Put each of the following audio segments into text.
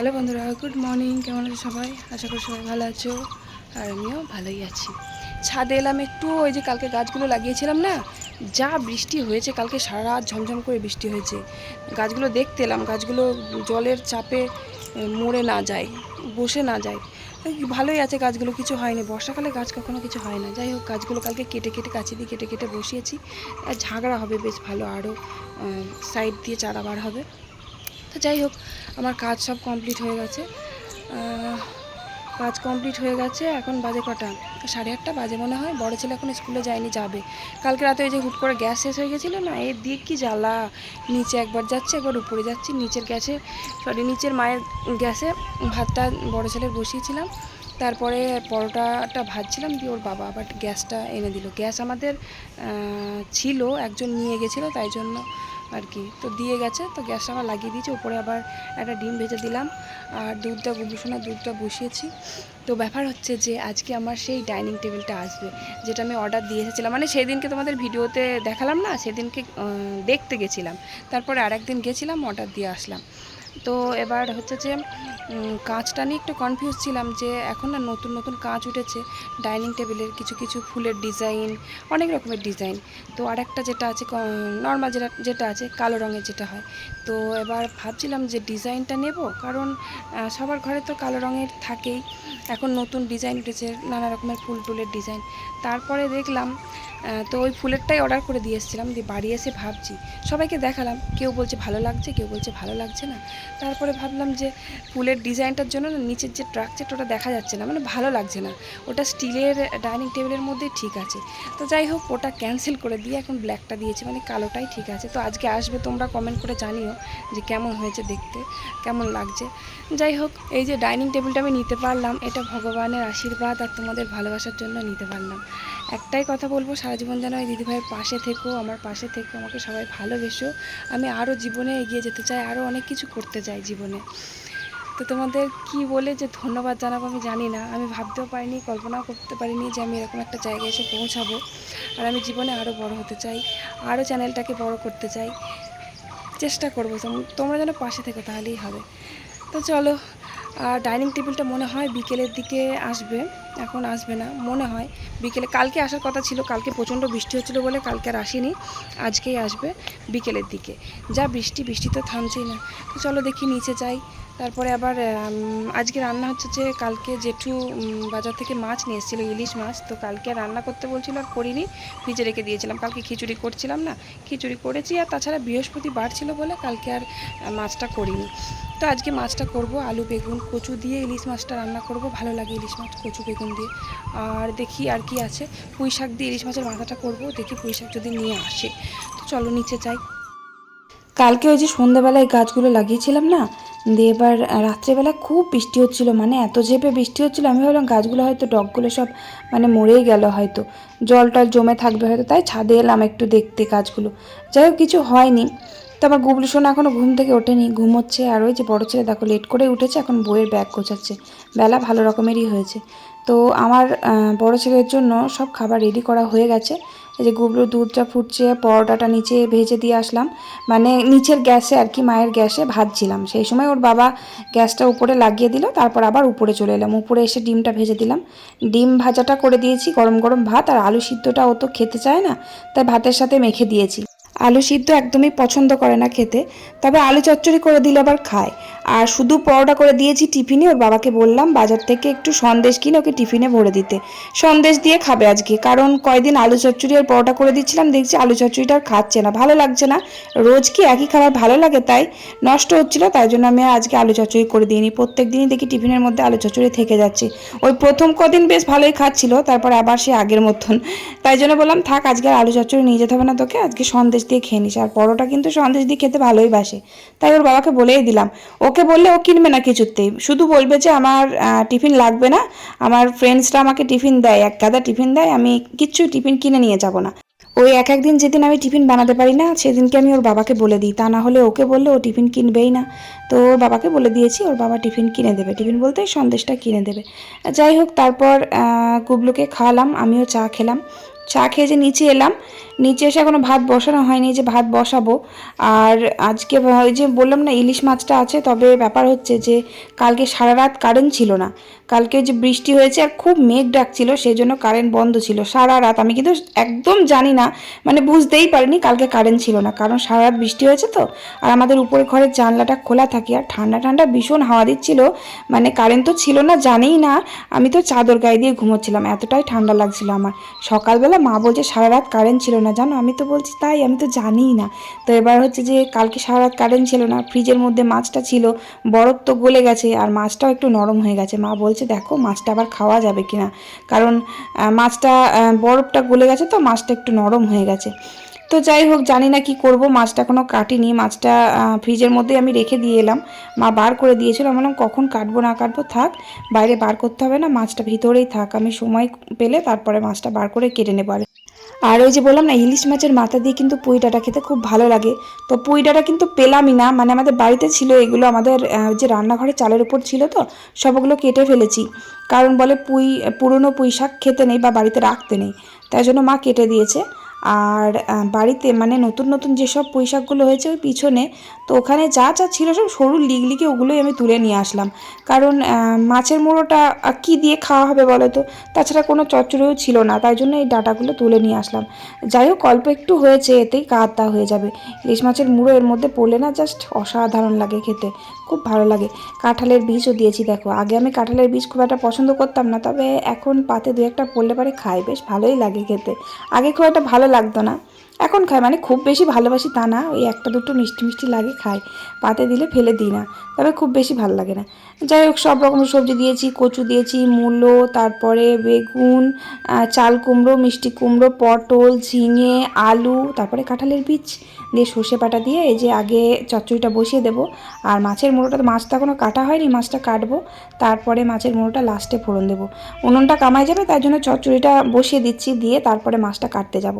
Hello বন্ধুরা, good morning. কেমন আছো সবাই? আশা করি সবাই ভালো আছো, আর আমিও ভালোই আছি। ছাদে এলাম একটু, ওই যে কালকে গাছগুলো লাগিয়েছিলাম না, যা বৃষ্টি হয়েছে, কালকে সারা রাত ঝমঝম করে বৃষ্টি হয়েছে। গাছগুলো দেখতে এলাম, গাছগুলো জলের চাপে মরে না যায়, বসে না যায়। ভালোই আছে গাছগুলো, কিছু হয়নি। বর্ষাকালে গাছ কখনো কিছু হয় না। যাই হোক, গাছগুলো কালকে কেটে কেটে কাছে দিয়ে কেটে কেটে বসিয়েছি। আর ঝাগড়া হবে বেশ ভালো, আরও সাইড দিয়ে চারা বার হবে। যাই হোক, আমার কাজ সব কমপ্লিট হয়ে গেছে। কাজ কমপ্লিট হয়ে গেছে এখন বাজে কটা? সাড়ে আটটা বাজে মনে হয়। বড় ছেলে এখন স্কুলে যায়নি, যাবে। কালকে রাতে ওই যে হুট করে গ্যাস শেষ হয়ে গেছিল না এর দিয়ে কি জ্বালা? নিচে একবার যাচ্ছে, একবার উপরে যাচ্ছি, নিচের গ্যাসে সরি নিচের মায়ের গ্যাসে ভাতটা বড় ছেলের বসিয়েছিলাম। তারপরে পরোটাটা ভাজছিলাম দিয়ে ওর বাবা আবার গ্যাসটা এনে দিল। গ্যাস আমাদের ছিল, একজন নিয়ে গেছিল, তাই জন্য আর কি। তো দিয়ে গেছে, তো গ্যাসটা আবার লাগিয়ে দিয়েছি, উপরে আবার একটা ডিম ভেজে দিলাম আর দুধটা গুবুসোনা দুধটা বসিয়েছি। তো ব্যাপার হচ্ছে যে আজকে আমার সেই ডাইনিং টেবিলটা আসবে, যেটা আমি অর্ডার দিয়ে এসেছিলাম। মানে সেই দিনকে তোমাদের ভিডিওতে দেখালাম না, সেদিনকে দেখতে গেছিলাম। তারপরে আরেকদিন গেছিলাম অর্ডার দিয়ে আসলাম। তো এবার হচ্ছে যে কাঁচটা নিয়ে একটু কনফিউজ ছিলাম যে এখন না নতুন নতুন কাঁচ উঠেছে ডাইনিং টেবিলের কিছু কিছু ফুলের ডিজাইন অনেক রকমের ডিজাইন তো আরেকটা যেটা আছে নর্মাল যেটা যেটা আছে, কালো রঙের যেটা হয়। তো এবার ভাবছিলাম যে ডিজাইনটা নেব, কারণ সবার ঘরে তো কালো রঙের থাকেই। এখন নতুন ডিজাইন উঠেছে, নানা রকমের ফুল টুলের ডিজাইন তারপরে দেখলাম তো ওই ফুলেরটাই অর্ডার করে দিয়ে এসেছিলাম, দিয়ে বাড়ি এসে ভাবছি, সবাইকে দেখালাম, কেউ বলছে ভালো লাগছে, কেউ বলছে ভালো লাগছে না। তারপরে ভাবলাম যে ফুলের ডিজাইনটার জন্য না নিচের যে ট্রাকচারটা ওটা দেখা যাচ্ছে না মানে ভালো লাগছে না। ওটা স্টিলের ডাইনিং টেবিলের মধ্যেই ঠিক আছে। তো যাই হোক, ওটা ক্যান্সেল করে দিয়ে এখন ব্ল্যাকটা দিয়েছি মানে কালোটাই ঠিক আছে। তো আজকে আসবে, তোমরা কমেন্ট করে জানিও যে কেমন হয়েছে দেখতে, কেমন লাগছে। যাই হোক, এই যে ডাইনিং টেবিলটা আমি নিতে পারলাম, এটা ভগবানের আশীর্বাদ আর তোমাদের ভালোবাসার জন্য নিতে পারলাম। একটাই কথা বলব সারা জীবন যেন এই দিদিভাইয়ের পাশে থেকো, আমার পাশে থেকো, আমাকে সবাই ভালোবেসো। আমি আরও জীবনে এগিয়ে যেতে চাই আরও অনেক কিছু করতে চাই জীবনে। তো তোমাদের কি বলে যে ধন্যবাদ জানাব আমি জানি না। আমি ভাবতেও পারিনি, কল্পনাও করতে পারিনি যে আমি এরকম একটা জায়গায় এসে পৌঁছাবো আর আমি জীবনে আরও বড় হতে চাই আরও চ্যানেলটাকে বড় করতে চাই। চেষ্টা করব, তোম- তোমরা যেন পাশে থেকো তাহলেই হবে। তো চলো আর ডাইনিং টেবিলটা মনে হয় বিকেলের দিকে আসবে। এখন আসবে না, মনে হয়। বিকেলে, কালকে আসার কথা ছিল, কালকে প্রচণ্ড বৃষ্টি হচ্ছিল বলে কালকে আর আসেনি, আজকেই আসবে বিকেলের দিকে। যা বৃষ্টি বৃষ্টি তো থামছেই না। তো চলো দেখি নিচে যাই। তারপরে আবার আজকে রান্না হচ্ছে যে কালকে জেঠু বাজার থেকে মাছ নিয়ে এসেছিল, ইলিশ মাছ। তো কালকে রান্না করতে বলছিল আর করিনি, ফ্রিজে রেখে দিয়েছিলাম। কালকে খিচুড়ি করছিলাম না, খিচুড়ি করেছি আর তাছাড়া বৃহস্পতিবার ছিল বলে কালকে আর মাছটা করিনি। তো আজকে মাছটা করব আলু বেগুন, কচু দিয়ে ইলিশ মাছটা রান্না করব। ভালো লাগে ইলিশ মাছ, কচু বেগুন দিয়ে। আর দেখি আর কি আছে। পুঁই শাক দিয়ে ইলিশ মাছের মাথাটা করব, দেখি পুঁই শাক যদি নিয়ে আসে। তো চলো নিচে যাই। কালকে ওই যে সন্ধ্যাবেলায় গাছগুলো লাগিয়েছিলাম না, দিয়ে এবার রাত্রেবেলা খুব বৃষ্টি হচ্ছিল মানে এত ঝেপে বৃষ্টি হচ্ছিল, আমি ভাবলাম গাছগুলো হয়তো ডগগুলো সব মানে মরেই গেল হয়তো। জল টল জমে থাকবে হয়তো, তাই ছাদে এলাম একটু দেখতে গাছগুলো। যাই হোক, কিছু হয়নি। তো আমার গুবলু সোনা এখনও ঘুম থেকে ওঠেনি, ঘুমোচ্ছে। আর ওই যে বড় ছেলে, দেখো লেট করে উঠেছে, এখন বইয়ের ব্যাগ গোছাচ্ছে। বেলা ভালো রকমেরই হয়েছে। তো আমার বড় ছেলের জন্য সব খাবার রেডি করা হয়ে গেছে। এই যে গুবলুর দুধটা ফুটছে, পরোটাটা নিচে ভেজে দিয়ে আসলাম। মানে নিচের গ্যাসে আর কি, মায়ের গ্যাসে ভাজছিলাম। সেই সময় ওর বাবা গ্যাসটা উপরে লাগিয়ে দিল, তারপর আবার উপরে চলে এলাম। উপরে এসে ডিমটা ভেজে দিলাম। ডিম ভাজাটা করে দিয়েছি, গরম গরম ভাত। আর আলু সিদ্ধটা ও তো খেতে চায় না, তাই ভাতের সাথে মেখে দিয়েছি। আলু সিদ্ধ একদমই পছন্দ করে না খেতে তবে আলু চচ্চড়ি করে দিলে আবার খায়। আর শুধু পরোটা করে দিয়েছি টিফিনে, ওর বাবাকে বললাম বাজার থেকে একটু সন্দেশ কিনে ওকে টিফিনে ভরে দিতে। সন্দেশ দিয়ে খাবে আজকে, কারণ কয়দিন আলু চচ্চড়ি আর পরোটা করে দিচ্ছিলাম, দেখছি আলু চচ্চড়িটা আর খাচ্ছে না, ভালো লাগছে না। রোজ কি একই খাবার ভালো লাগে তাই? নষ্ট হচ্ছিল, তাই জন্য আমি আজকে আলু চচ্চড়ি করে দিইনি প্রত্যেক দিনই দেখি টিফিনের মধ্যে আলু চচ্চড়ি থেকে যাচ্ছে। ওই প্রথম কদিন বেশ ভালোই খাচ্ছিল, তারপর আবার সে আগের মতন। তাই জন্য বললাম, থাক, আজকে আর আলু চচ্চড়ি নিয়ে যেতে হবে না তোকে, আজকে সন্দেশ দিয়ে খেয়ে নিস। আর পরোটা কিন্তু সন্দেশ দিয়ে খেতে ভালোই বাসে। তাই ওর বাবাকে বলেই দিলাম, ওকে বললে ও কিনবে না কিছুতেই। শুধু বলবে যে আমার টিফিন লাগবে না। আমার ফ্রেন্ডসরা আমাকে টিফিন দেয়, এক গাদা টিফিন দেয়, আমি কিচ্ছু টিফিন কিনে নিয়ে যাব না। ওই এক একদিন যেদিন আমি টিফিন বানাতে পারি না, সেদিনকে আমি ওর বাবাকে বলে দিই। তা না হলে ওকে বললে ও টিফিন কিনবেই না। তো ওর বাবাকে বলে দিয়েছি, ওর বাবা টিফিন কিনে দেবে। টিফিন বলতে সন্দেশটা কিনে দেবে। যাই হোক, তারপর কুবলুকে খাওয়ালাম, আমিও চা খেলাম। চা খেয়ে যে নিচে এলাম নিচে এসে এখনও ভাত বসানো হয়নি যে ভাত বসাবো। আর আজকে ওই যে বললাম না, ইলিশ মাছটা আছে, তবে ব্যাপার হচ্ছে যে কালকে সারা রাত কারেন্ট ছিল না। কালকে যে বৃষ্টি হয়েছে আর খুব মেঘ ডাকছিল সেই জন্য কারেন্ট বন্ধ ছিল। সারা রাত আমি কিন্তু একদম জানি না মানে বুঝতেই পারিনি কালকে কারেন্ট ছিল না, কারণ সারা রাত বৃষ্টি হয়েছে তো। আর আমাদের উপরে ঘরের জানলাটা খোলা থাকে, আর ঠান্ডা ঠান্ডা ভীষণ হাওয়া দিচ্ছিল মানে কারেন্ট তো ছিল না, জানেই না। আমি তো চাদর গায়ে দিয়ে ঘুমোচ্ছিলাম, এতটাই ঠান্ডা লাগছিল আমার। সকালবেলা মা বলছে সারা রাত কারেন্ট ছিল না। জানো? আমি তো বলছি তাই, আমি তো জানিই না। তো এবার হচ্ছে যে কালকে সারা রাত কারেন্ট ছিল না ফ্রিজের মধ্যে মাছটা ছিল, বরফ তো গলে গেছে, আর মাছটাও একটু নরম হয়ে গেছে। মা বলছে, দেখো, মাছটা আবার খাওয়া যাবে কিনা? কারণ মাছটা বরফটা গলে গেছে তো, মাছটা একটু নরম হয়ে গেছে। তো যাই হোক, জানি না কি করব, মাছটা এখনও কাটিনি। মাছটা ফ্রিজের মধ্যে আমি রেখে দিয়ে এলাম। মা বার করে দিয়েছিল, আমি কখন কাটবো, না কাটবো, থাক, বাইরে বার করতে হবে না, মাছটা ভিতরেই থাক। আমি সময় পেলে তারপরে মাছটা বার করে কেটে নেব আর আর ওই যে বললাম না, ইলিশ মাছের মাথা দিয়ে কিন্তু পুঁই ডাঁটা খেতে খুব ভালো লাগে। তো পুঁই ডাঁটা কিন্তু পেলামই না মানে আমাদের বাড়িতে ছিল এগুলো, আমাদের যে রান্নাঘরে চালের উপর ছিল তো, সবগুলো কেটে ফেলেছি। কারণ বলে পুঁই, পুরনো পুঁই শাক খেতে নেই বা বাড়িতে রাখতে নেই, তাই জন্য মা কেটে দিয়েছে। আর বাড়িতে মানে নতুন নতুন যেসব পুঁই শাকগুলো হয়েছে ওই পিছনে, তো ওখানে যা যা ছিল সব সরু লিগলিকে ওগুলোই আমি তুলে নিয়ে আসলাম। কারণ মাছের মুড়োটা কি দিয়ে খাওয়া হবে বলো তো? তাছাড়া কোনো চচ্চড়িও ছিল না, তাই জন্য এই ডাটাগুলো তুলে নিয়ে আসলাম। যাই হোক, অল্প একটু হয়েছে, এতেই কাদা হয়ে যাবে। ইলিশ মাছের মুড়ো এর মধ্যে পড়লে না জাস্ট অসাধারণ লাগে খেতে, খুব ভালো লাগে। কাঁঠালের বীজও দিয়েছি, দেখো। আগে আমি কাঁঠালের বীজ খুব একটা পছন্দ করতাম না, তবে এখন পাতে দু একটা পড়লে পারে খাই, বেশ ভালোই লাগে খেতে। আগে খুব একটা ভালো লাগতো না। এখন খায় মানে খুব বেশি ভালোবাসি তা না, ওই একটা দুটো মিষ্টি মিষ্টি লাগে খায় পাতে দিলে ফেলে দিই না, তবে খুব বেশি ভালো লাগে না। যাই হোক, সব রকমের সবজি দিয়েছি, কচু দিয়েছি, মূলো, তারপরে বেগুন চাল কুমড়ো, মিষ্টি কুমড়ো, পটল, ঝিঙে, আলু, তারপরে কাঁঠালের বীজ দিয়ে সর্ষে পাটা দিয়ে এই যে আগে চচ্চড়িটা বসিয়ে দেবো। আর মাছের মুড়োটা তো মাছটা এখনও কাটা হয়নি, মাছটা কাটবো। তারপরে মাছের মুড়োটা লাস্টে ফোড়ন দেবো। উনুনটা কামাই যাবে, তাই জন্য চচ্চড়িটা বসিয়ে দিচ্ছি দিয়ে তারপরে মাছটা কাটতে যাব।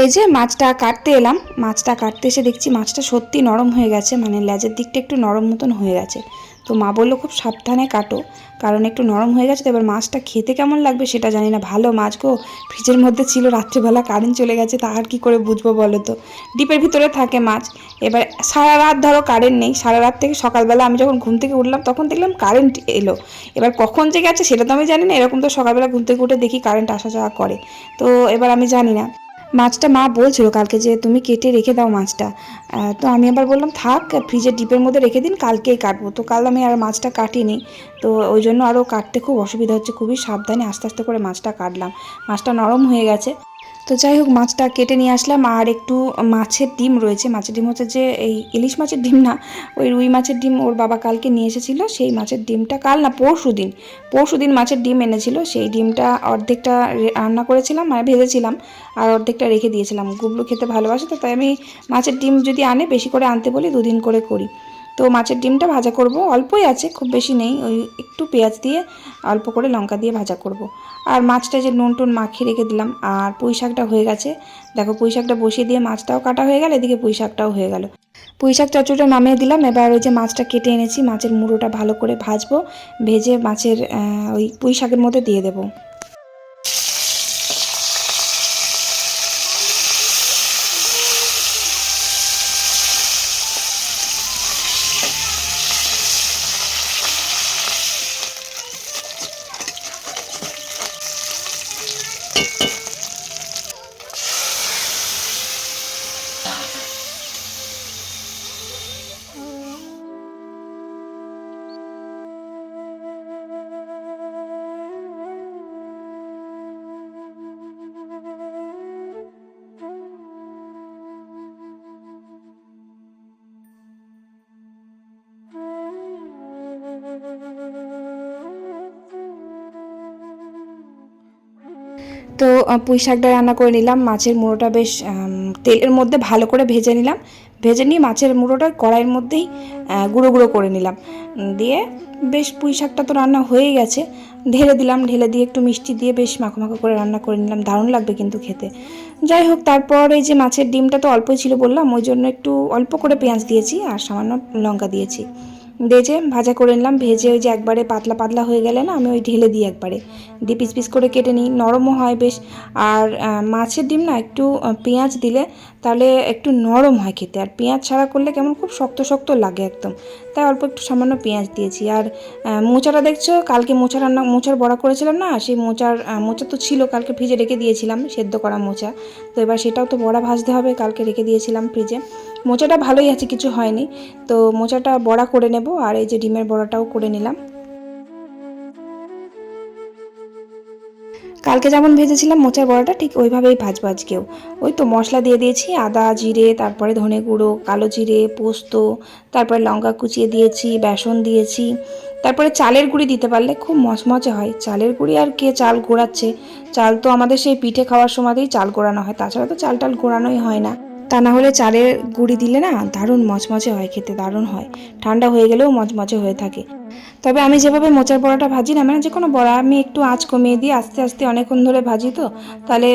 এই যে মাছটা কাটতে এলাম, মাছটা কাটতে এসে দেখছি মাছটা সত্যি নরম হয়ে গেছে মানে লেজের দিকটা একটু নরম মতন হয়ে গেছে। তো মা বলল, খুব সাবধানে কাটো। কারণ একটু নরম হয়ে গেছে তো, এবার মাছটা খেতে কেমন লাগবে সেটা জানি না। ভালো মাছ গো। ফ্রিজের মধ্যে ছিল, রাত্রেবেলা কারেন্ট চলে গেছে, তা আর কি করে বুঝব বলো তো? ডিপের ভিতরে থাকে মাছ। এবার সারা রাত ধরো কারেন্ট নেই। সারা রাত থেকে সকালবেলা আমি যখন ঘুম থেকে উঠলাম, তখন দেখলাম কারেন্ট এলো। এবার কখন যে গেছে সেটা তো আমি জানি না। এরকম তো সকালবেলা ঘুম থেকে উঠে দেখি কারেন্ট আসা যাওয়া করে। তো এবার আমি জানি না। মাছটা মা বলছিল কালকে যে তুমি কেটে রেখে দাও মাছটা। তো আমি আবার বললাম, থাক, ফ্রিজের ডিপের মধ্যে রেখে দিন, কালকেই কাটবো। তো কাল আমি আর মাছটা কাটিনি। তো ওই জন্য আরও কাটতে খুব অসুবিধা হচ্ছে, খুবই সাবধানে আস্তে আস্তে করে মাছটা কাটলাম। মাছটা নরম হয়ে গেছে। তো যাই হোক, মাছটা কেটে নিয়ে আসলাম আর একটু মাছের ডিম রয়েছে। মাছের ডিম হচ্ছে যে এই ইলিশ মাছের ডিম না, ওই রুই মাছের ডিম ওর বাবা কালকে নিয়ে এসেছিল। সেই মাছের ডিমটা কাল না পরশু দিন পরশু দিন মাছের ডিম এনেছিল। সেই ডিমটা অর্ধেকটা রান্না করেছিলাম মানে ভেজেছিলাম আর অর্ধেকটা রেখে দিয়েছিলাম। গুবলু খেতে ভালোবাসে তো, তাই আমি মাছের ডিম যদি আনে, বেশি করে আনতে বলি, দুদিন করে করি। তো মাছের ডিমটা ভাজা করব। অল্পই আছে, খুব বেশি নেই, ওই একটু পেঁয়াজ দিয়ে অল্প করে লঙ্কা দিয়ে ভাজা করব। আর মাছটা যে নুন টুন মাখিয়ে রেখে দিলাম, আর পুঁই শাকটা হয়ে গেছে। দেখো পুঁই শাকটা বসিয়ে দিয়ে মাছটাও কাটা হয়ে গেল, এদিকে পুঁই শাকটাও হয়ে গেল। পুঁই শাক চচ্চড়িটা নামিয়ে দিলাম, এবার ওই যে মাছটা কেটে এনেছি, মাছের মুড়োটা ভালো করে ভাজবো, ভেজে মাছের ওই পুঁই শাকের মধ্যে দিয়ে দেবো। পুঁই শাকটা রান্না করে নিলাম। মাছের মুড়োটা বেশ তেলের মধ্যে ভালো করে ভেজে নিলাম। ভেজে নিয়ে মাছের মুড়োটা কড়াইয়ের মধ্যেই গুঁড়ো গুঁড়ো করে নিলাম। দিয়ে বেশ পুঁই শাকটা তো রান্না হয়ে গেছে। ঢেলে দিলাম, ঢেলে দিয়ে একটু মিষ্টি দিয়ে বেশ মাখো মাখো করে রান্না করে নিলাম। দারুণ লাগবে কিন্তু খেতে। যাই হোক, তারপর এই যে মাছের ডিমটা তো অল্পই ছিল বললাম, ওই জন্য একটু অল্প করে পেঁয়াজ দিয়েছি আর সামান্য লঙ্কা দিয়েছি। দিয়ে যে ভাজা করে নিলাম। ভেজে ওই যে একবারে পাতলা পাতলা হয়ে গেলে না, আমি ওই ঢেলে দিই একবারে। দিয়ে পিস পিস করে কেটে নিই। নরমও হয় বেশ। আর মাছের ডিম না একটু পেঁয়াজ দিলে তাহলে একটু নরম হয় খেতে। আর পেঁয়াজ ছাড়া করলে কেমন? খুব শক্ত শক্ত লাগে একদম। তাই অল্প একটু সামান্য পেঁয়াজ দিয়েছি। আর মোচাটা দেখছ? কালকে মোচা রান্না, মোচার বড়া করেছিলাম না? সেই মোচার মোচা তো ছিল। কালকে ফ্রিজে রেখে দিয়েছিলাম সেদ্ধ করা মোচা। তো এবার সেটাও তো বড়া ভাজতে হবে। কালকে রেখে দিয়েছিলাম ফ্রিজে। মোচাটা ভালোই আছে, কিছু হয়নি। তো মোচাটা বড়া করে নেব। আর এই যে ডিমের বড়াটাও করে নিলাম। কালকে যেমন ভেজেছিলাম মোচার বড়াটা, ঠিক ওইভাবেই ভাজবো আজকেও। ওই তো মশলা দিয়ে দিয়েছি, আদা, জিরে, তারপরে ধনে গুঁড়ো, কালো জিরে, পোস্ত, তারপরে লঙ্কা কুচিয়ে দিয়েছি, বেসন দিয়েছি। তারপরে চালের গুঁড়ি দিতে পারলে খুব মচমচে হয়। চালের গুঁড়ি আর কে চাল গোড়াচ্ছে? চাল তো আমাদের সেই পিঠে খাওয়ার সময়তেই চাল গোড়ানো হয়, তাছাড়া তো চাল টাল গোড়ানোই হয় না। তা না হলে চালের গুঁড়ি দিলে না দারুণ মচমচে হয় খেতে, দারুণ হয়। ঠান্ডা হয়ে গেলেও মচমচে হয়ে থাকে। তবে আমি যেভাবে মোচার বড়াটা ভাজি না মানে যে কোনো বড়া, আমি একটু আঁচ কমিয়ে দিই, আস্তে আস্তে অনেকক্ষণ ধরে ভাজি তো, তাহলে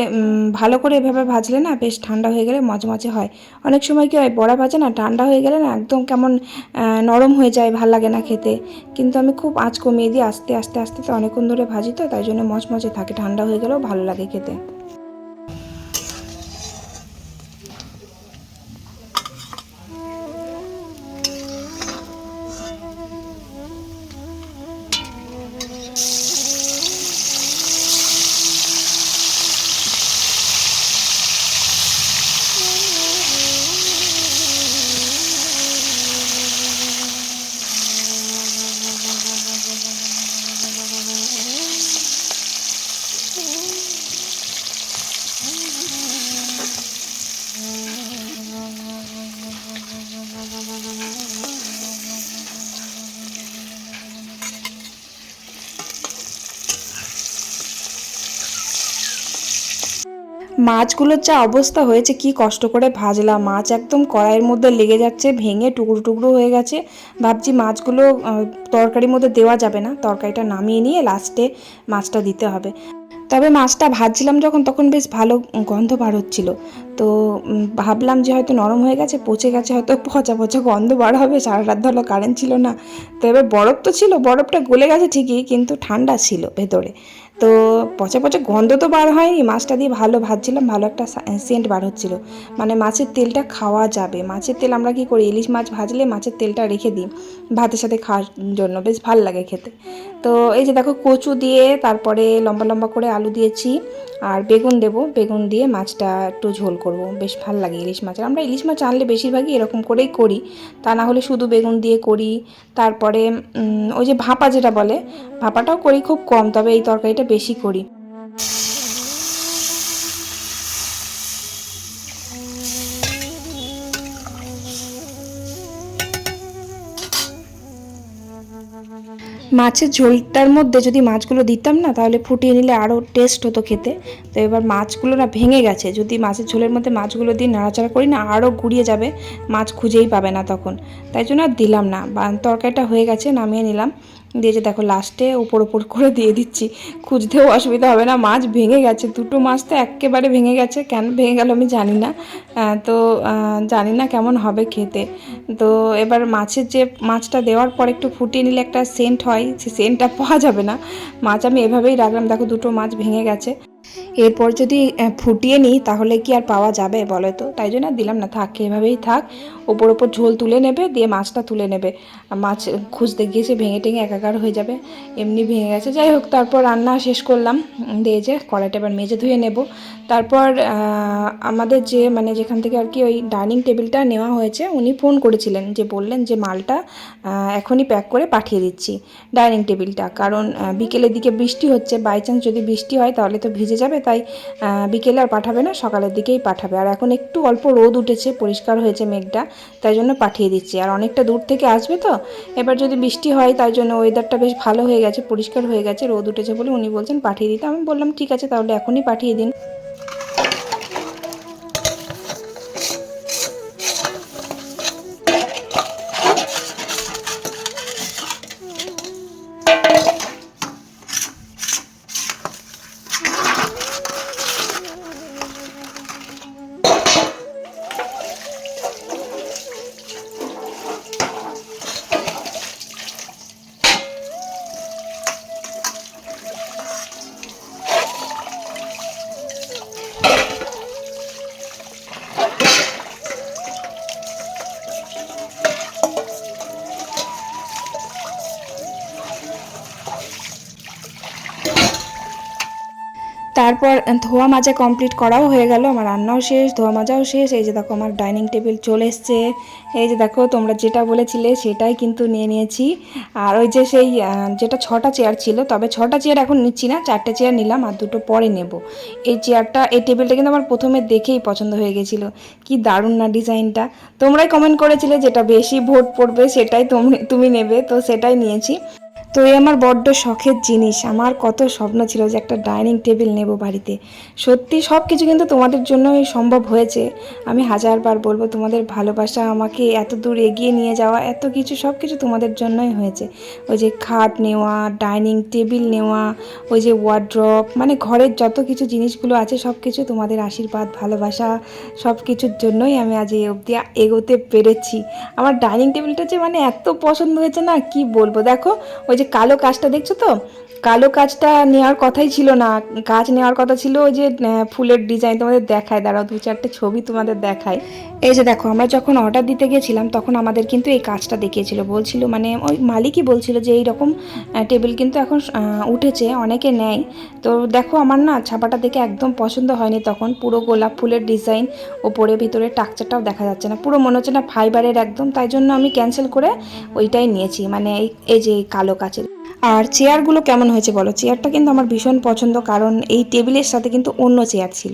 ভালো করে এভাবে ভাজলে না বেশ ঠান্ডা হয়ে গেলে মচমচে হয়। অনেক সময় কি হয়, বড়া ভাজে না, ঠান্ডা হয়ে গেলে না একদম কেমন নরম হয়ে যায়, ভালো লাগে না খেতে। কিন্তু আমি খুব আঁচ কমিয়ে দিই, আস্তে আস্তে আস্তে তো অনেকক্ষণ ধরে ভাজি তো, তাই জন্য মচমচে থাকে, ঠান্ডা হয়ে গেলেও ভালো লাগে খেতে। মাছগুলোর যা অবস্থা হয়েছে, কি কষ্ট করে ভাজলাম। মাছ একদম কড়াইয়ের মধ্যে লেগে যাচ্ছে, ভেঙে টুকরো টুকরো হয়ে গেছে। ভাবছি মাছগুলো তরকারির মধ্যে দেওয়া যাবে না। তরকারিটা নামিয়ে নিয়ে লাস্টে মাছটা দিতে হবে। তবে মাছটা ভাজছিলাম যখন, তখন বেশ ভালো গন্ধ বার হচ্ছিল। তো ভাবলাম যে হয়তো নরম হয়ে গেছে, পচে গেছে, হয়তো পচা পচা গন্ধ বার হবে, সারা রাত ধরো কারেন্ট ছিল না। তো এবার বরফ তো ছিল, বরফটা গলে গেছে ঠিকই, কিন্তু ঠান্ডা ছিল ভেতরে। তো পচা পচা গন্ধ তো বার হয়নি, মাছটা দিয়ে ভালো ভাজছিলাম, ভালো একটা সেন্ট বার হচ্ছিল। মানে মাছের তেলটা খাওয়া যাবে, মাছের তেল আমরা কি করি, ইলিশ মাছ ভাজলে মাছের তেলটা রেখে দিই, ভাতের সাথে খাওয়ার জন্য, বেশ ভালো লাগে খেতে। তো এই যে দেখো কচু দিয়ে তারপরে লম্বা লম্বা করে আলু দিয়েছি আর বেগুন দেব। বেগুন দিয়ে মাছটা একটু ঝোল করব। বেশ ভালো লাগে ইলিশ মাছের। আমরা ইলিশ মাছ আনলে বেশিরভাগই এরকম করেই করি। তা না হলে শুধু বেগুন দিয়ে করি। তারপরে ওই যে ভাপা যেটা বলে, ভাপাটাও করি খুব কম, তবে এই তরকারিটা বেশি করি। মাছের ঝোলটার মধ্যে যদি মাছগুলো দিতাম না, তাহলে ফুটিয়ে নিলে আরও টেস্ট হতো খেতে। তো এবার মাছগুলো না ভেঙে গেছে। যদি মাছের ঝোলের মধ্যে মাছগুলো দিয়ে নাড়াচাড়া করি না আরও গুড়িয়ে যাবে। মাছ খুঁজেই পাবে না তখন। তাই জন্য আর দিলাম না। তরকারিটা হয়ে গেছে, নামিয়ে নিলাম। দিয়ে যে দেখো লাস্টে উপর উপর করে দিয়ে দিচ্ছি। খুঁজতেও অসুবিধা হবে না, মাছ ভেঙে গেছে, দুটো মাছ তো একেবারে ভেঙে গেছে, কেন ভেঙে গেল আমি জানি না। তো জানি না কেমন হবে খেতে। তো এবার মাছের যে মাছটা দেওয়ার পর একটু ফুটিয়ে নিলে একটা সেন্ট হয়, সে সেন্টটা পাওয়া যাবে না। মাছ আমি এভাবেই রাখলাম, দেখো দুটো মাছ ভেঙে গেছে। এরপর যদি ফুটিয়ে নিই, তাহলে কি আর পাওয়া যাবে বলো তো তাই জন্য দিলাম না, থাক, এভাবেই থাক। ওপর ওপর ঝোল তুলে নেবে, দিয়ে মাছটা তুলে নেবে। মাছ খুঁজতে গিয়ে সে ভেঙে টেঙে একাকার হয়ে যাবে। এমনি ভেঙে গেছে। যাই হোক, তারপর রান্না শেষ করলাম। দিয়ে যে কড়াইটা এবার মেজে ধুয়ে নেব। তারপর আমাদের যে মানে যেখান থেকে আর কি ওই ডাইনিং টেবিলটা নেওয়া হয়েছে, উনি ফোন করেছিলেন যে, বললেন যে, মালটা এখনই প্যাক করে পাঠিয়ে দিচ্ছি ডাইনিং টেবিলটা। কারণ বিকেলের দিকে বৃষ্টি হচ্ছে। বাই চান্স যদি বৃষ্টি হয়, তাহলে তো ভিজে যাবে, তাই বিকেলে আর পাঠাবে না, সকালের দিকেই পাঠাবে। আর এখন একটু অল্প রোদ উঠেছে, পরিষ্কার হয়েছে মেঘটা, তাই জন্য পাঠিয়ে দিচ্ছি। আর অনেকটা দূর থেকে আসবে তো? এবার যদি বৃষ্টি হয়, তাই জন্য ওয়েদারটা বেশ ভালো হয়ে গেছে, পরিষ্কার হয়ে গেছে, রোদ উঠেছে বলে উনি বলছেন পাঠিয়ে দিতে। আমি বললাম, ঠিক আছে, তাহলে এখনই পাঠিয়ে দিন। তারপর ধোয়া মাজা কমপ্লিট করাও হয়ে গেল, আমার রান্নাও শেষ, ধোয়া মাজাও শেষ, এই যে দেখো আমার ডাইনিং টেবিল চলে এসছে, এই যে দেখো তোমরা যেটা বলেছিলে সেটাই কিন্তু নিয়ে নিয়েছি, আর ওই যে সেই যেটা ছটা চেয়ার ছিল, তবে ছটা চেয়ার এখন নিচ্ছি না, চারটে চেয়ার নিলাম আর দুটো পরে নেব, এই চেয়ারটা এই টেবিলটা কিন্তু আমার প্রথমে দেখেই পছন্দ হয়ে গেছিল, কি দারুণ না ডিজাইনটা, তোমরাই কমেন্ট করেছিলে যেটা বেশি ভোট পড়বে সেটাই তুমি তুমি নেবে, তো সেটাই নিয়েছি তো এই আমার বড্ড শখের জিনিস। আমার কত স্বপ্ন ছিল যে একটা ডাইনিং টেবিল নেব বাড়িতে। সত্যি সব কিছু কিন্তু তোমাদের জন্যই সম্ভব হয়েছে। আমি হাজারবার বলব, তোমাদের ভালোবাসা আমাকে এত দূর এগিয়ে নিয়ে যাওয়া, এত কিছু সব কিছু তোমাদের জন্যই হয়েছে। ওই যে খাট নেওয়া, ডাইনিং টেবিল নেওয়া, ওই যে ওয়ার্ড্রপ মানে ঘরের যত কিছু জিনিসগুলো আছে সব কিছু তোমাদের আশীর্বাদ, ভালোবাসা সব কিছুর জন্যই আমি আজ এই অবধি এগোতে পেরেছি। আমার ডাইনিং টেবিলটা যে মানে এত পছন্দ হয়েছে না, কি বলব? দেখো, ওই যে কালো কাজটা দেখছ তো? কালো কাজটা নেওয়ার কথাই ছিল না। কাজ নেওয়ার কথা ছিল ওই যে ফুলের ডিজাইন তোমাদের দেখায়। দাঁড়াও, দু চারটে ছবি তোমাদের দেখায়। এই যে দেখো, আমরা যখন অর্ডার দিতে গেছিলাম, তখন আমাদের কিন্তু এই কাজটা দেখিয়েছিল। বলছিল মানে ওই মালিকই বলছিল যে এই রকম টেবিল কিন্তু এখন উঠেছে, অনেকে নেয়। তো দেখো, আমার না ছাপাটা দেখে একদম পছন্দ হয়নি তখন। পুরো গোলাপ ফুলের ডিজাইন ওপরে ভিতরে টাকচারটাও দেখা যাচ্ছে না। পুরো মনে হচ্ছে না ফাইবারের একদম। তাই জন্য আমি ক্যান্সেল করে ওইটাই নিয়েছি। মানে এই এই যে কালো কাচের আর চেয়ারগুলো কেমন হয়েছে বলো? চেয়ারটা কিন্তু আমার ভীষণ পছন্দ, কারণ এই টেবিলের সাথে কিন্তু অন্য চেয়ার ছিল।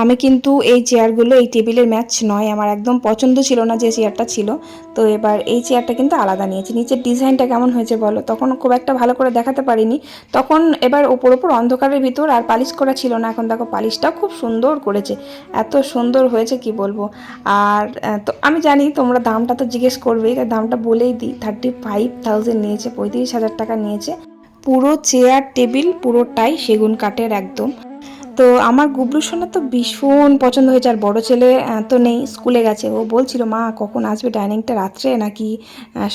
আমি কিন্তু এই চেয়ারগুলো এই টেবিলের ম্যাচ নয়। আমার একদম পছন্দ ছিল না যে চেয়ারটা ছিল। তো এবার এই চেয়ারটা কিন্তু আলাদা নিয়েছি। নিচের ডিজাইনটা কেমন হয়েছে বলো? তখন খুব একটা ভালো করে দেখাতে পারিনি। তখন এবার ওপর ওপর অন্ধকারের ভিতর আর পালিশ করা ছিল না। এখন দেখো পালিশটা খুব সুন্দর করেছে। এত সুন্দর হয়েছে কি বলব? আর তো আমি জানি তোমরা দামটা তো জিজ্ঞেস করবেই দামটা বলেই দিই। থার্টি ফাইভ থাউজেন্ড নিয়েছে, পঁয়ত্রিশ হাজার টাকা নিয়েছে। পুরো চেয়ার টেবিল পুরোটাই সেগুন কাঠের একদম। তো আমার গুবলু সোনা তো ভীষণ পছন্দ হয়েছে, আর বড় ছেলে তো নেই, স্কুলে গেছে। ও বলছিল, মা, কখন আসবে? ডাইনিংটা রাত্রে নাকি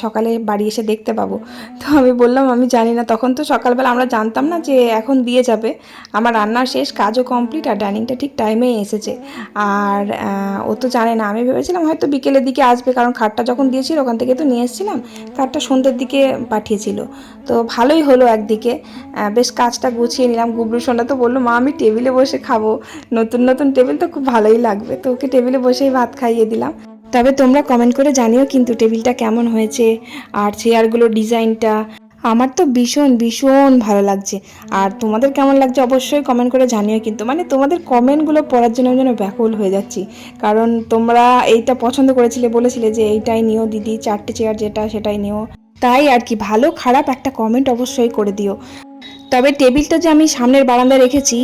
সকালে বাড়ি এসে দেখতে পাবো? তো আমি বললাম, আমি জানি না। তখন তো সকালবেলা আমরা জানতাম না যে এখন দিয়ে যাবে। আমার রান্নার শেষ কাজও কমপ্লিট, আর ডাইনিংটা ঠিক টাইমেই এসেছে। আর ও তো জানে না, আমি ভেবেছিলাম হয়তো বিকেলের দিকে আসবে, কারণ খাটটা যখন দিয়েছিল, ওখান থেকে তো নিয়ে এসেছিলাম, খাটটা সন্ধ্যের দিকে পাঠিয়েছিল। তো ভালোই হলো একদিকে। বেশ কাজটা গুছিয়ে নিলাম। গুবলু সোনা তো বলল, মা, আমি টেবিলে বসে খাব। নতুন নতুন টেবিল তো খুব ভালোই লাগবে। তো ওকে টেবিলে বসেই ভাত খাইয়ে দিলাম। তবে তোমরা কমেন্ট করে জানিও কিন্তু টেবিলটা কেমন হয়েছে আর চেয়ারগুলোর ডিজাইনটা। আমার তো ভীষণ ভীষণ ভালো লাগছে। আর তোমাদের কেমন লাগছে অবশ্যই কমেন্ট করে জানিও কিন্তু। মানে তোমাদের কমেন্টগুলো পড়ার জন্য যেন ব্যাকুল হয়ে যাচ্ছি। কারণ তোমরা এইটা পছন্দ করেছিলে, বলেছিলে যে এইটাই নিও দিদি, চারটে চেয়ার যেটা সেটাই নিও। তাই আর কি, ভালো খারাপ একটা কমেন্ট অবশ্যই করে দিও। তবে টেবিলটা যে আমি সামনের বারান্দায় রেখেছি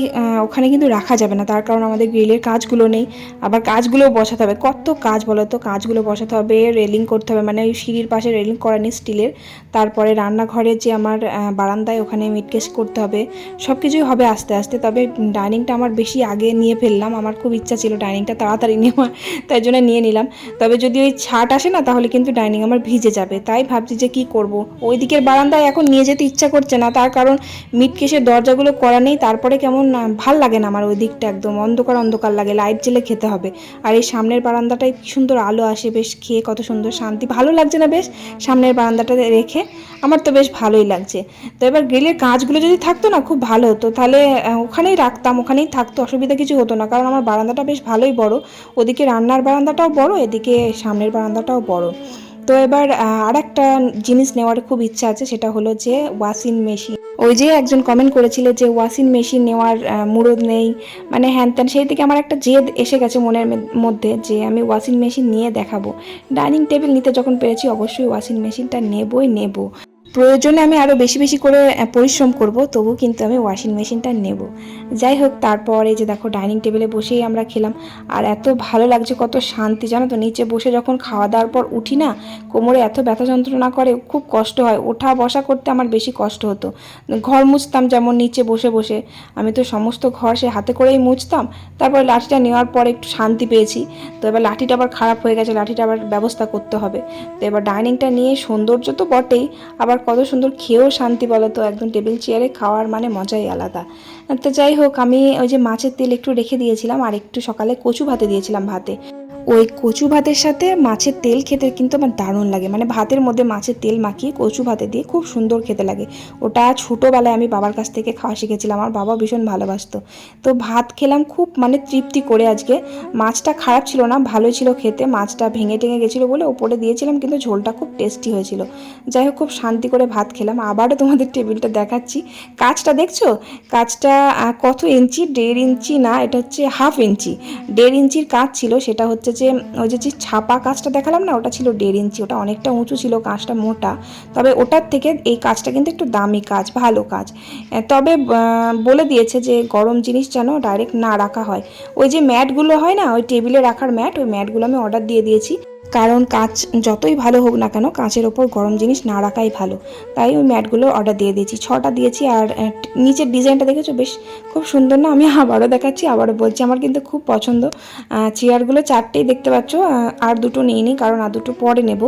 ওখানে কিন্তু রাখা যাবে না। তার কারণ আমাদের গ্রিলের কাজগুলো নেই। আবার কাজগুলোও বসাতে হবে। কত কাজ বলো তো? কাজগুলো বসাতে হবে, রেলিং করতে হবে। মানে ওই সিঁড়ির পাশে রেলিং করা নেই স্টিলের। তারপরে রান্নাঘরে যে আমার বারান্দায় ওখানে মিটকেস করতে হবে। সব কিছুই হবে আস্তে আস্তে। তবে ডাইনিংটা আমার বেশি আগে নিয়ে ফেললাম। আমার খুব ইচ্ছা ছিল ডাইনিংটা তাড়াতাড়ি নেওয়ার তাই জন্য নিয়ে নিলাম। তবে যদি ওই ছাট আসে না, তাহলে কিন্তু ডাইনিং আমার ভিজে যাবে। তাই ভাবছি যে কি করব? ওই দিকের বারান্দায় এখন নিয়ে যেতে ইচ্ছা করছে না। তার কারণ মিটকেসের দরজাগুলো করা নেই, তারপরে কেমন ভালো লাগে না আমার ওই দিকটা একদম। অন্ধকার অন্ধকার লাগে, লাইট জেলে খেতে হবে। আর এই সামনের বারান্দাটায় কি সুন্দর আলো আসে, বেশ খেয়ে কত সুন্দর শান্তি। ভালো লাগছে না বেশ সামনের বারান্দাটা রেখে? আমার তো বেশ ভালোই লাগছে। তো এবার গ্রিলের কাজগুলো যদি থাকতো না, খুব ভালো হতো। তাহলে ওখানেই রাখতাম, ওখানেই থাকতো, অসুবিধা কিছু হতো না। কারণ আমার বারান্দাটা বেশ ভালোই বড়। ওদিকে রান্নার বারান্দাটাও বড়, এদিকে সামনের বারান্দাটাও বড়। তো এবার আর একটা জিনিস নেওয়ার খুব ইচ্ছা আছে, সেটা হলো যে ওয়াশিং মেশিন। ওই যে একজন কমেন্ট করেছিল যে ওয়াশিং মেশিন নেওয়ার মুরদ নেই মানে হ্যান ত্যান, সেই থেকে আমার একটা জেদ এসে গেছে মনের মধ্যে যে আমি ওয়াশিং মেশিন নিয়ে দেখাবো। ডাইনিং টেবিল নিতে যখন পেরেছি, অবশ্যই ওয়াশিং মেশিনটা নেবই নেব। প্রয়োজনে আমি আরও বেশি বেশি করে পরিশ্রম করব, তবু কিন্তু আমি ওয়াশিং মেশিনটা নেব। যাই হোক, তারপর এই যে দেখো ডাইনিং টেবিলে বসেই আমরা খেলাম। আর এত ভালো লাগছে, কত শান্তি, জানো তো, নিচে বসে যখন খাওয়া দাওয়ার পর উঠি না, কোমরে এত ব্যথা যন্ত্রণা করে, খুব কষ্ট হয়। ওঠা বসা করতে আমার বেশি কষ্ট হতো। ঘর মুছতাম যেমন, নিচে বসে বসে। আমি তো সমস্ত ঘর সে হাতে করেই মুছতাম। তারপর লাঠিটা নেওয়ার পর একটু শান্তি পেয়েছি। তো এবার লাঠিটা আবার খারাপ হয়ে গেছে, লাঠিটা আবার ব্যবস্থা করতে হবে। তো এবার ডাইনিংটা নিয়ে সৌন্দর্য তো বটেই। আবার কত সুন্দর খেয়েও শান্তি বলো তো, একদম টেবিল চেয়ারে খাওয়ার মানে মজাই আলাদা। তো যাই হোক, আমি ওই যে মাছের তেল একটু রেখে দিয়েছিলাম, আর একটু সকালে কচু ভাতে দিয়েছিলাম ভাতে। ওই কচু ভাতের সাথে মাছের তেল খেতে কিন্তু আমার দারুণ লাগে। মানে ভাতের মধ্যে মাছের তেল মাখিয়ে কচু ভাতে দিয়ে খুব সুন্দর খেতে লাগে। ওটা ছোটোবেলায় আমি বাবার কাছ থেকে খাওয়া শিখেছিলাম, আমার বাবা ভীষণ ভালোবাসতো। তো ভাত খেলাম খুব মানে তৃপ্তি করে আজকে। মাছটা খারাপ ছিল না, ভালোই ছিল খেতে, মাছটা ভেঙে টেঙে গেছিল বলে ওপরে দিয়েছিলাম কিন্তু ঝোলটা খুব টেস্টি হয়েছিল। যাই হোক, খুব শান্তি করে ভাত খেলাম। আবারও তোমাদের টেবিলটা দেখাচ্ছি। কাজটা দেখছ? কাজটা কত ইঞ্চি? দেড় ইঞ্চি না, এটা হচ্ছে হাফ ইঞ্চি। দেড় ইঞ্চির কাজ ছিল, সেটা হচ্ছে যে, ওই যে ছাপা কাজটা দেখালাম না, ওটা ছিল দেড় ইঞ্চি, ওটা অনেকটা উঁচু ছিল কাজটা মোটা। তবে ওটার থেকে এই কাজটা কিন্তু একটু দামি কাজ ভালো কাজ তবে বলে দিয়েছে যে গরম জিনিস যেন ডাইরেক্ট না রাখা হয়। ওই যে ম্যাটগুলো হয় না, ওই টেবিলে রাখার ম্যাট, ওই ম্যাটগুলো আমি অর্ডার দিয়ে দিয়েছি। কারণ কাঁচ যতই ভালো হোক না কেন কাঁচের ওপর গরম জিনিস না রাখাই ভালো। তাই ওই ম্যাটগুলো অর্ডার দিয়ে দিয়েছি। ছটা দিয়েছি আর নিচের ডিজাইনটা দেখেছ? বেশ খুব সুন্দর না? আমি আবারও দেখাচ্ছি, আবারও বলছি, আমার কিন্তু খুব পছন্দ। চেয়ারগুলো চারটেই দেখতে পাচ্ছ আর দুটো নিইনি কারণ আর দুটো পরে নেব।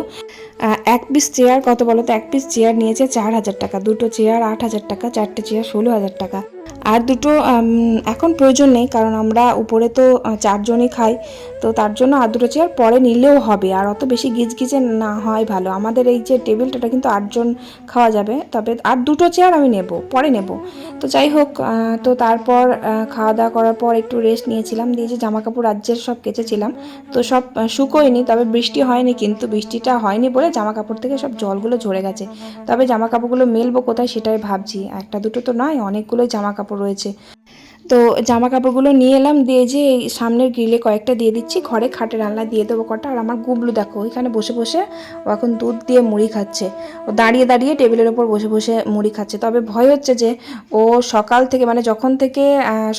এক পিস চেয়ার কত বলো তো? এক পিস চেয়ার নিয়েছে চার হাজার টাকা। দুটো চেয়ার আট হাজার টাকা, চারটে চেয়ার ষোলো হাজার টাকা। আর দুটো এখন প্রয়োজন নেই, কারণ আমরা উপরে তো চারজনই খাই, তো তার জন্য আর দুটো চেয়ার পরে নিলেও হবে, আর অত বেশি গিজগিজে না হয় ভালো। আমাদের এই যে টেবিলটা কিন্তু আটজন খাওয়া যাবে, তবে আর দুটো চেয়ার আমি নেব, পরে নেব। তো যাই হোক তো তারপর খাওয়া দাওয়া করার পর একটু রেস্ট নিয়েছিলাম, দিয়ে যে জামা কাপড় রাজ্যের সব কেচেছিলাম, তো সব শুকোয়নি, তবে বৃষ্টি হয়নি, কিন্তু বৃষ্টিটা হয়নি বলে জামা কাপড় থেকে সব জলগুলো ঝরে গেছে। তবে জামা কাপড়গুলো মেলবো কোথায় সেটাই ভাবছি, একটা দুটো তো নয়, অনেকগুলোই জামা কাপড় রয়েছে। তো জামা কাপড়গুলো নিয়ে এলাম, দিয়ে যে এই সামনের গ্রিলে কয়েকটা দিয়ে দিচ্ছি, ঘরে খাটের আলনা দিয়ে দেবো কটা, আর আমার গুবলু দেখো এখানে বসে বসে ও এখন দুধ দিয়ে মুড়ি খাচ্ছে। ও দাঁড়িয়ে দাঁড়িয়ে টেবিলের ওপর বসে বসে মুড়ি খাচ্ছে। তবে ভয় হচ্ছে যে ও সকাল থেকে মানে যখন থেকে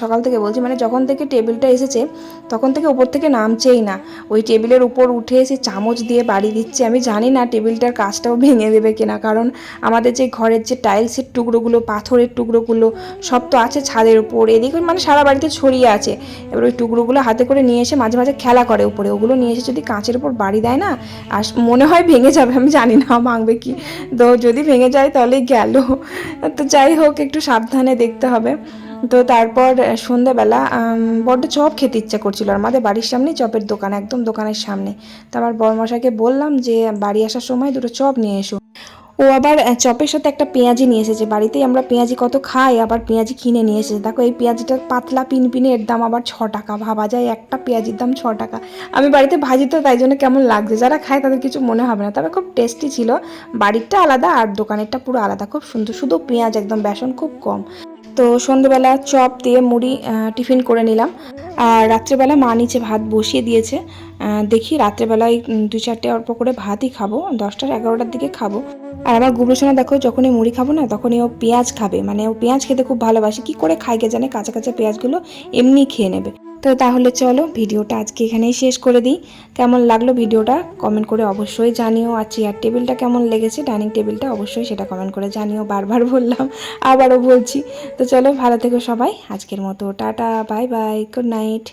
সকাল থেকে বলছি মানে যখন থেকে টেবিলটা এসেছে, তখন থেকে ওপর থেকে নামছেই না। ওই টেবিলের উপর উঠে এসে চামচ দিয়ে বাড়ি দিচ্ছে। আমি জানি না টেবিলটার কাজটাও ভেঙে দেবে কিনা, কারণ আমাদের যে ঘরের যে টাইলসের টুকরোগুলো, পাথরের টুকরোগুলো, সব তো আছে ছাদের উপর, এদিকে মানে সারা বাড়িতে ছড়িয়ে আছে। এবার ওই টুকরোগুলো হাতে করে নিয়ে এসে মাঝে মাঝে খেলা করে উপরে। ওগুলো নিয়ে এসে যদি কাঁচের উপর বাড়ি দেয় না, আর মনে হয় ভেঙে যাবে, আমি জানি না ভাঙবে কি। তো যদি ভেঙে যায় তাহলেই গেল। তো যাই হোক, একটু সাবধানে দেখতে হবে। তো তারপর সন্ধ্যাবেলা বড্ড চপ খেতে ইচ্ছা করছিল। আর আমাদের বাড়ির সামনেই চপের দোকান, একদম দোকানের সামনে। তো আমার বড়মশাইকে বললাম যে, বাড়ি আসার সময় দুটো চপ নিয়ে এসো। ও আবার চপের সাথে একটা পেঁয়াজি নিয়ে এসেছে। বাড়িতেই আমরা পেঁয়াজি কত খাই, আবার পেঁয়াজি কিনে নিয়ে এসেছে। দেখো, এই পেঁয়াজিটা পাতলা পিনপিনে এর দাম আবার ছ টাকা। ভাবা যায় একটা পেঁয়াজির দাম ছ টাকা। আমি বাড়িতে ভাজি তো, তাই জন্য কেমন লাগছে? যারা খায় তাদের কিছু মনে হবে না। তবে খুব টেস্টি ছিল। বাড়িরটা আলাদা আর দোকানেরটা পুরো আলাদা। খুব সুন্দর। শুধু পেঁয়াজ একদম, বেসন খুব কম। তো সন্ধেবেলা চপ দিয়ে মুড়ি টিফিন করে নিলাম। আর রাত্রেবেলা মা নিচে ভাত বসিয়ে দিয়েছে। দেখি রাত্রেবেলায় দুই চারটে অল্প করে ভাতই খাব, দশটার এগারোটার দিকে খাব। আর আমার গুবলোচনা দেখো, যখনই মুড়ি খাব না, তখনই ও পেঁয়াজ খাবে। মানে ও পেঁয়াজ খেতে খুব ভালোবাসে। কি করে খায় কে জানে, কাঁচা কাঁচা পেঁয়াজগুলো এমনি খেয়ে নেবে। তো তাহলে চলো ভিডিওটা আজকে এখানেই শেষ করে দিই। কেমন লাগল ভিডিওটা কমেন্ট করে অবশ্যই জানিও। আর চেয়ার টেবিলটা কেমন লেগেছে ডাইনিং টেবিলটা অবশ্যই সেটা কমেন্ট করে জানিও। বারবার বললাম, আবারও বলছি। তো চলো ভালো থেকো সবাই। আজকের মতো tata bye bye good night